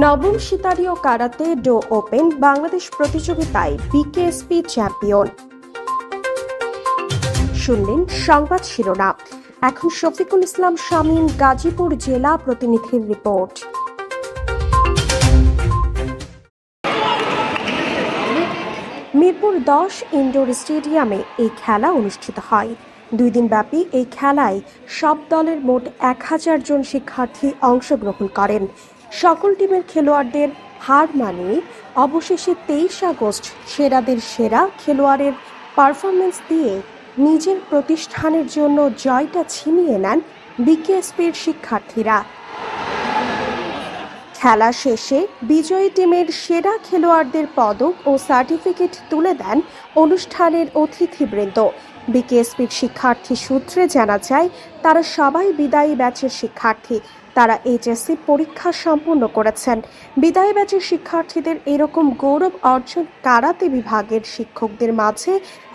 নবম সিতারীয় karate do open Bangladesh প্রতিযোগিতায় বিকেএসপি চ্যাম্পিয়ন। শুনলেন সংবাদ শিরোনাম। এখন শফিকুল ইসলাম শামীম, গাজীপুর জেলা প্রতিনিধির রিপোর্ট। মিরপুর দশ ইনডোর স্টেডিয়ামে এই খেলা অনুষ্ঠিত হয়। দুই দিনব্যাপী এই খেলায় সব দলের মোট এক হাজার জন শিক্ষার্থী অংশগ্রহণ করেন। সকল টিমের খেলোয়াড়দের হার মানিয়ে অবশেষে তেইশ আগস্ট সেরাদের সেরা খেলোয়াড়ের পারফরমেন্স দিয়ে নিজের প্রতিষ্ঠানের জন্য জয়টা ছিনিয়ে নেন বিকেএসপির শিক্ষার্থীরা। খেলা শেষে বিজয়ী টিমের সেরা খেলোয়াড়দের পদক ও সার্টিফিকেট তুলে দেন অনুষ্ঠানের অতিথিবৃন্দ। বিকেএসপির শিক্ষার্থী সূত্রে জানা যায়, তারা সবাই বিদায়ী ব্যাচের শিক্ষার্থী। তারা এইচএসসি পরীক্ষা সম্পূর্ণ করেছেন। বিদায়ী ব্যাচের শিক্ষার্থীদের এরকম গৌরব অর্জন কারাতে বিভাগের শিক্ষকদের মাঝে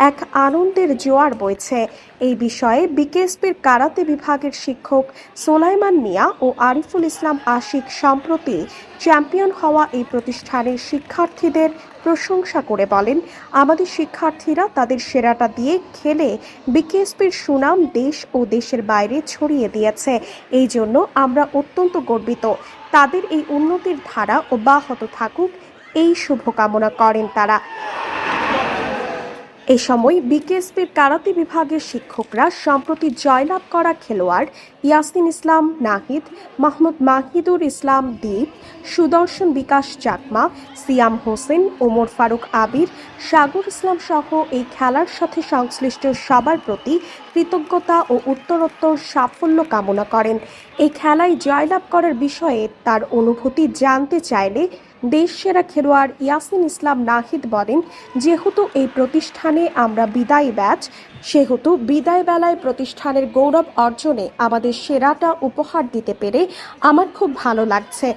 এক আনন্দের জোয়ার বইছে। এই বিষয়ে বিকেএসপির কারাতে বিভাগের শিক্ষক সোলাইমান মিয়া ও আরিফুল ইসলাম আশিক সম্প্রতি চ্যাম্পিয়ন হওয়া এই প্রতিষ্ঠানের শিক্ষার্থীদের প্রশংসা করে বলেন, আমাদের শিক্ষার্থীরা তাদের সেরাটা দিয়ে খেলে বিকেএসপির সুনাম দেশ ও দেশের বাইরে ছড়িয়ে দিয়েছে। এই জন্য আমরা অত্যন্ত গর্বিত। তাদের এই উন্নতির ধারা অব্যাহত থাকুক। এই শুভকামনা করেন তারা। এ সময় বিকেএসপির কারাতে বিভাগের শিক্ষকরা সম্প্রতি জয়লাভ করা খেলোয়াড় ইয়াসিন ইসলাম, নাহিদ, মাহমুদ মাহিদুর ইসলাম দ্বীপ সুদর্শন বিকাশ চাকমা, সিয়াম হোসেন, ওমর ফারুক আবির, সাগর ইসলাম সহ এই খেলার সাথে সংশ্লিষ্ট সবার প্রতি কৃতজ্ঞতা ও উত্তরোত্তর সাফল্য কামনা করেন। এই খেলায় জয়লাভ করার বিষয়ে তার অনুভূতি জানতে চাইলে দেশ সেরা খেলোয়াড় ইয়াসিন ইসলাম নাহিদ বলেন যেহেতু এই প্রতিষ্ঠানে আমরা বিদায়ী ব্যাচ সেহেতু বিদায় বেলায় প্রতিষ্ঠানের গৌরব অর্জনে আমাদের সেরাটা উপহার দিতে পেরে আমার খুব ভালো লাগছে।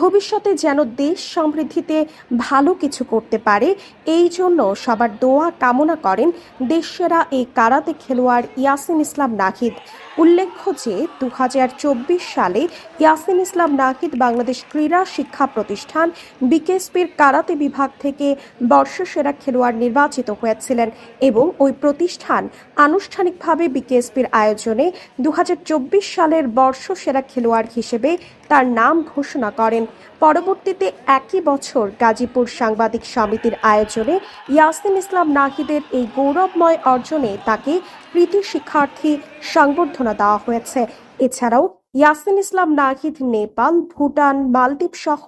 ভবিষ্যতে যেন দেশ সমৃদ্ধিতে ভালো কিছু করতে পারে, এই জন্য সবার দোয়া কামনা করেন দেশ সেরা এই কারাতে খেলোয়াড় ইয়াসিন ইসলাম নাহিদ। উল্লেখ্য যে দু হাজার চব্বিশ সালে ইয়াসিন ইসলাম নাহিদ বাংলাদেশ ক্রীড়া শিক্ষা প্রতিষ্ঠান বিকেএসপির কারাতে বিভাগ থেকে বর্ষসেরা খেলোয়াড় নির্বাচিত হয়েছিলেন এবং ওই প্রতিষ্ঠান আনুষ্ঠানিকভাবে বিকেএসপির আয়োজনে দুহাজার চব্বিশ সালের বর্ষসেরা খেলোয়াড় হিসেবে তার নাম ঘোষণা করেন। পরবর্তীতে একই বছর গাজীপুর সাংবাদিক সমিতির আয়োজনে ইয়াসিন ইসলাম নাহিদের এই গৌরবময় অর্জনে তাকে কৃতি শিক্ষার্থী সংবর্ধনা দেওয়া হয়েছে। এছাড়াও ইয়াসিন ইসলাম নাহিদ, নেপাল, ভুটান, মালদ্বীপ সহ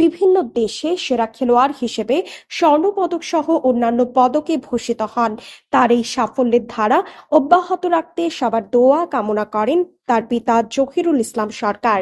বিভিন্ন দেশে সেরা খেলোয়াড় হিসেবে স্বর্ণপদক সহ অন্যান্য পদকে ভূষিত হন। তার এই সাফল্যের ধারা অব্যাহত রাখতে সবার দোয়া কামনা করেন তার পিতা জহিরুল ইসলাম সরকার।